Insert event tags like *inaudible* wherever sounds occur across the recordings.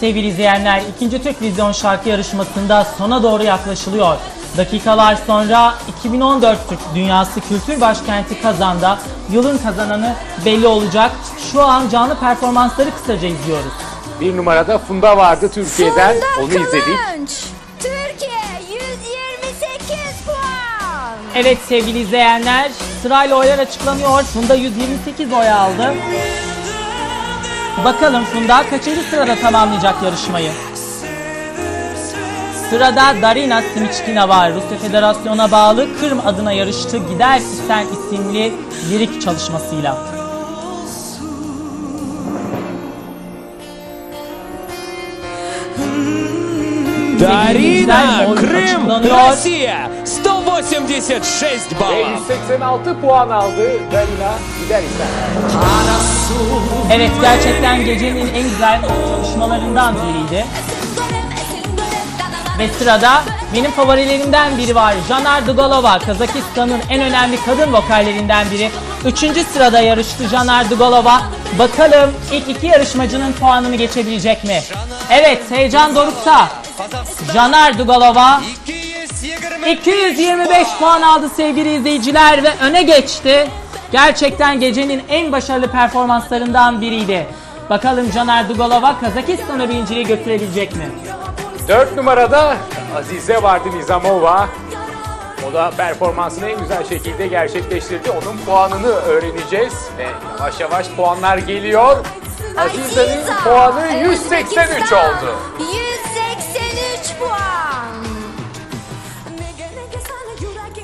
sevgili izleyenler ikinci Türk Vizyon şarkı yarışmasında sona doğru yaklaşılıyor. Dakikalar sonra 2014 Türk Dünyası Kültür Başkenti Kazan'da yılın kazananı belli olacak. Şu an canlı performansları kısaca izliyoruz. Bir numarada Funda vardı Türkiye'den. Funda Onu izledik. Kılınç. Türkiye 128 puan. Evet sevgili izleyenler sırayla oylar açıklanıyor. Funda 128 oy aldı. Bakalım Funda kaçıncı sırada tamamlayacak yarışmayı? Sırada Darina Simiçkina var. Rusya Federasyonu'na bağlı Kırım adına yarıştı Gider İsten isimli lirik çalışmasıyla. Darina, Kırım, Rusya, 86 Ve balım. puan aldı Dalina gider. Evet gerçekten gecenin en güzel çalışmalarından biriydi. Ve sırada benim favorilerimden biri var. Janar Dugolova, Kazakistan'ın en önemli kadın vokallerinden biri. Üçüncü sırada yarıştı Janar Dugolova. Bakalım ilk iki yarışmacının puanını geçebilecek mi? Evet, heyecan dorukta. Janar Dugolova 225 puan aldı sevgili izleyiciler ve öne geçti. Gerçekten gecenin en başarılı performanslarından biriydi. Bakalım Caner Dugolova Kazakistan'a birinciliği götürebilecek mi? 4 numarada Azize vardı Nizamova. O da performansını en güzel şekilde gerçekleştirdi. Onun puanını öğreneceğiz. Ve yavaş yavaş puanlar geliyor. Azize'nin puanı 183 oldu. 183 puan.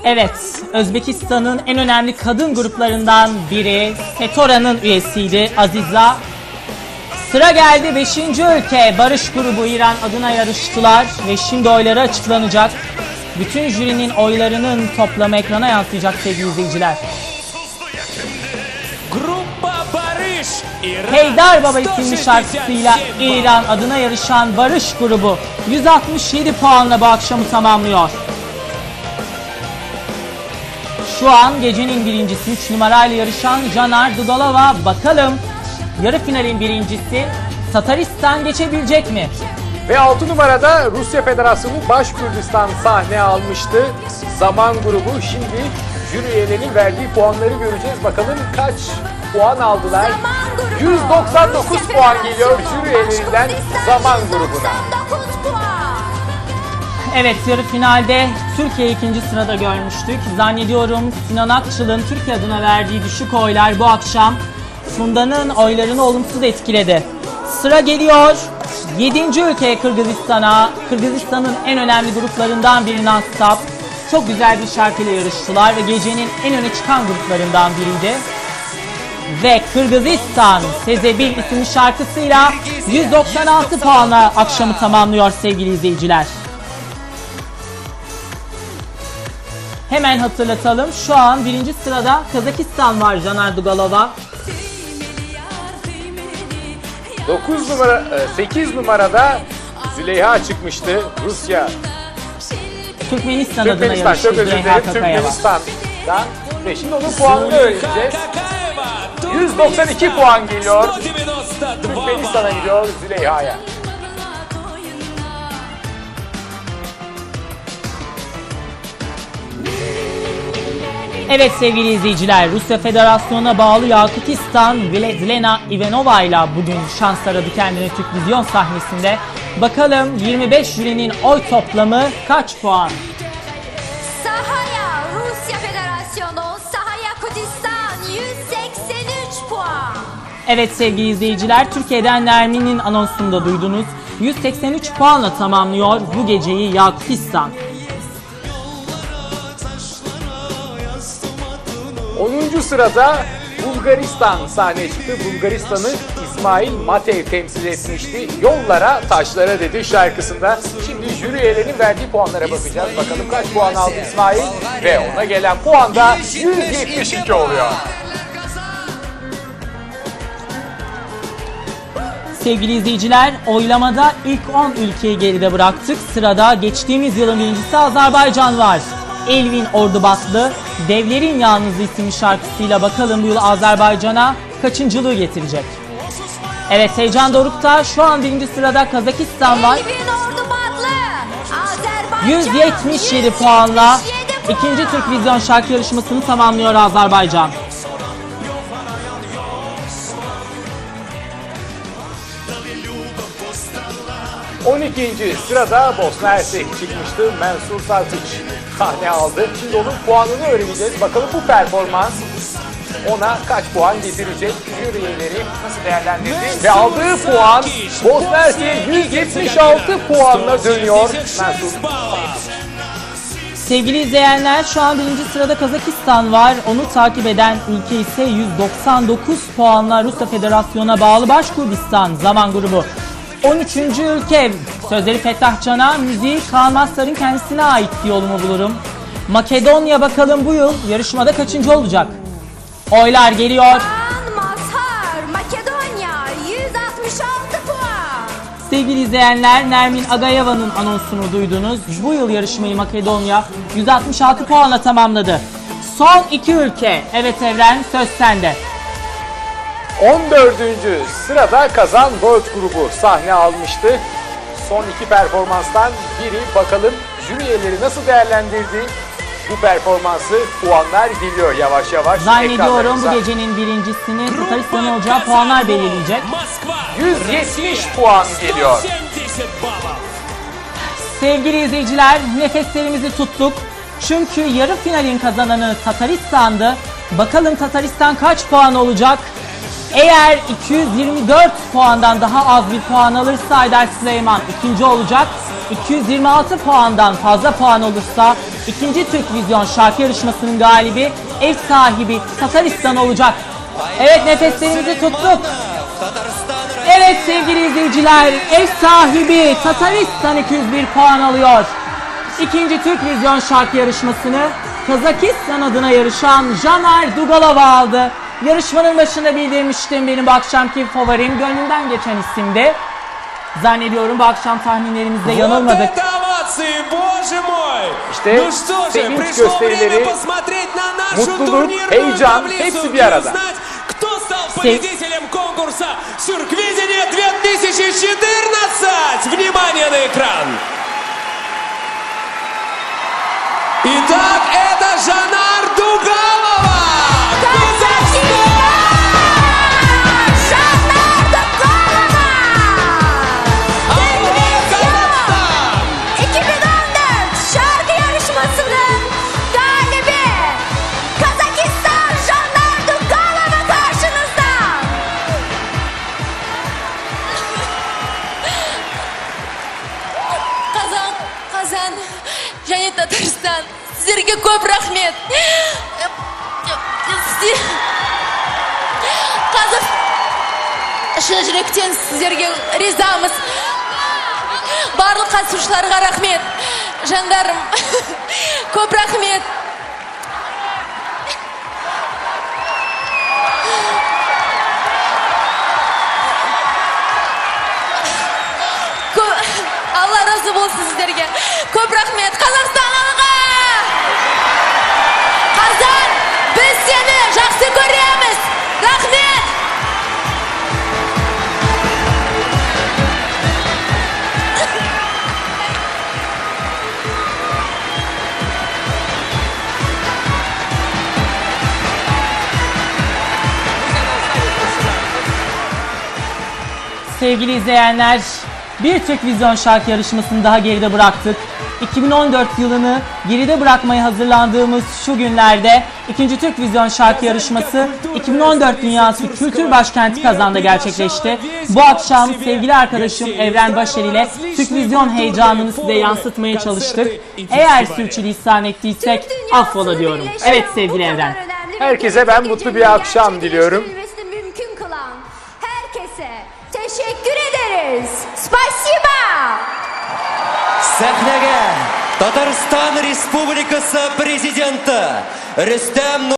Evet, Özbekistan'ın en önemli kadın gruplarından biri Setora'nın üyesiydi Aziza. Sıra geldi 5. ülke Barış grubu İran adına yarıştılar ve şimdi oyları açıklanacak. Bütün jürinin oylarının toplamı ekrana yansıyacak sevgili izleyiciler. Heydar Baba isimli şarkısıyla İran adına yarışan Barış grubu 167 puanla bu akşamı tamamlıyor. Şu an gecenin birincisi 3 numarayla yarışan Canar Dudalova. Bakalım yarı finalin birincisi Tataristan geçebilecek mi? Ve 6 numarada Rusya Federasyonu Baş Kürdistan sahne almıştı. Zaman grubu şimdi jüri üyelerinin verdiği puanları göreceğiz. Bakalım kaç puan aldılar. Zaman grubu. 199 Rusya puan geliyor jüri üyelerinden zaman grubuna. 199 puan. Evet yarı finalde Türkiye ikinci sırada görmüştük. Zannediyorum Sinan Akçıl'ın Türkiye adına verdiği düşük oylar bu akşam Funda'nın oylarını olumsuz etkiledi. Sıra geliyor 7. ülke Kırgızistan'a. Kırgızistan'ın en önemli gruplarından biri Nastap. Çok güzel bir şarkıyla yarıştılar ve gecenin en öne çıkan gruplarından biriydi. Ve Kırgızistan Sezebil isimli şarkısıyla 196 puanla akşamı tamamlıyor sevgili izleyiciler. Hemen hatırlatalım. Şu an birinci sırada Kazakistan var Caner Dugalova. 9 numara, e, 8 numarada Züleyha çıkmıştı. Rusya. Türkmenistan, Türkmenistan adına çok özür dilerim. Türkmenistan'dan. Ve şimdi onun puanını öğreneceğiz. 192 puan geliyor. Türkmenistan'a gidiyor Züleyha'ya. Evet sevgili izleyiciler, Rusya Federasyonu'na bağlı Yakutistan Zlena Ivanova ile bugün şans aradı kendine Türk Vizyon sahnesinde. Bakalım 25 jürinin oy toplamı kaç puan? Sahaya Rusya Federasyonu Sahaya Kurdistan 183 puan. Evet sevgili izleyiciler, Türkiye'den Nermin'in anonsunu da duydunuz. 183 puanla tamamlıyor bu geceyi Yakutistan. Sırada Bulgaristan sahneye çıktı. Bulgaristan'ı İsmail Matev temsil etmişti. Yollara, taşlara dedi şarkısında. Şimdi jüri üyelerinin verdiği puanlara bakacağız. Bakalım kaç puan aldı İsmail ve ona gelen puan da 172 oluyor. Sevgili izleyiciler, oylamada ilk 10 ülkeyi geride bıraktık. Sırada geçtiğimiz yılın birincisi Azerbaycan var. Elvin Ordubatlı, Devlerin Yalnızı isimli şarkısıyla bakalım bu yıl Azerbaycan'a kaçıncılığı getirecek. Evet heyecan dorukta. Şu an birinci sırada Kazakistan var. 50 bin ordu batlı. Azerbaycan 177 puanla 177 puan. ikinci Türk Vizyon şarkı yarışmasını tamamlıyor Azerbaycan. On ikinci sırada Bosna Hersek çıkmıştı. Mensur Sartiç sahne aldı. Şimdi onun puanını öğreneceğiz. Bakalım bu performans ona kaç puan getirecek? Jüri üyeleri nasıl değerlendirdi? Ve aldığı puan Bosna Hersek'e 176 puanla dönüyor. Mensur Sevgili izleyenler şu an birinci sırada Kazakistan var. Onu takip eden ülke ise 199 puanla Rusya Federasyonu'na bağlı Başkurdistan zaman grubu. 13. ülke sözleri Fettah Can'a, müziği Kaan Mazhar'ın kendisine ait yolumu bulurum. Makedonya bakalım bu yıl yarışmada kaçıncı olacak? Oylar geliyor. Kaan Mazhar Makedonya 166 puan. Sevgili izleyenler Nermin Agayeva'nın anonsunu duydunuz. Bu yıl yarışmayı Makedonya 166 puanla tamamladı. Son iki ülke. Evet Evren söz sende. 14. sırada Kazan World grubu sahne almıştı. Son iki performanstan biri bakalım jüri üyeleri nasıl değerlendirdi? Bu performansı puanlar geliyor yavaş yavaş. Zannediyorum bu gecenin birincisini Tataristan'ın olacağı puanlar belirleyecek. 170 puan geliyor. Sevgili izleyiciler nefeslerimizi tuttuk. Çünkü yarı finalin kazananı Tataristan'dı. Bakalım Tataristan kaç puan olacak? Eğer 224 puandan daha az bir puan alırsa Aydar Süleyman ikinci olacak. 226 puandan fazla puan olursa ikinci Türk Vizyon şarkı yarışmasının galibi ev sahibi Tataristan olacak. Evet nefeslerimizi tuttuk. Evet sevgili izleyiciler, ev sahibi Tataristan 201 puan alıyor. İkinci Türk Vizyon şarkı yarışmasını Kazakistan adına yarışan Janar Dugalova aldı. Yarışmanın başında bildirmiştim benim bu akşamki favorim gönlümden geçen isimdi. Zannediyorum bu akşam tahminlerimizde Вот yanılmadık. это овации, боже мой! İşte ну что же, sevinç пришло gösterileri, время посмотреть на нашу mutluluk, турнирную heyecan, таблицу hepsi bir и arada. узнать, кто стал победителем конкурса Сюрквизение 2014! Внимание на экран! Итак, это Жанар жүректен сіздерге ризамыз. Барлық қатысушыларға рахмет. Жандарым *laughs* көп рахмет. *laughs* Алла разы болсын сіздерге. Көп рахмет. Қазақстан Sevgili izleyenler, bir Türk Vizyon şarkı yarışmasını daha geride bıraktık. 2014 yılını geride bırakmaya hazırlandığımız şu günlerde ikinci Türk Vizyon şarkı yarışması 2014 Dünyası Kültür Başkenti Kazan'da gerçekleşti. Bu akşam sevgili arkadaşım Evren Başer ile Türk Vizyon heyecanını size yansıtmaya çalıştık. Eğer sürçülisan ettiysek affola diyorum. Evet sevgili Evren. Herkese ben mutlu bir akşam diliyorum. Татарстан Республикасы президенті Рүстем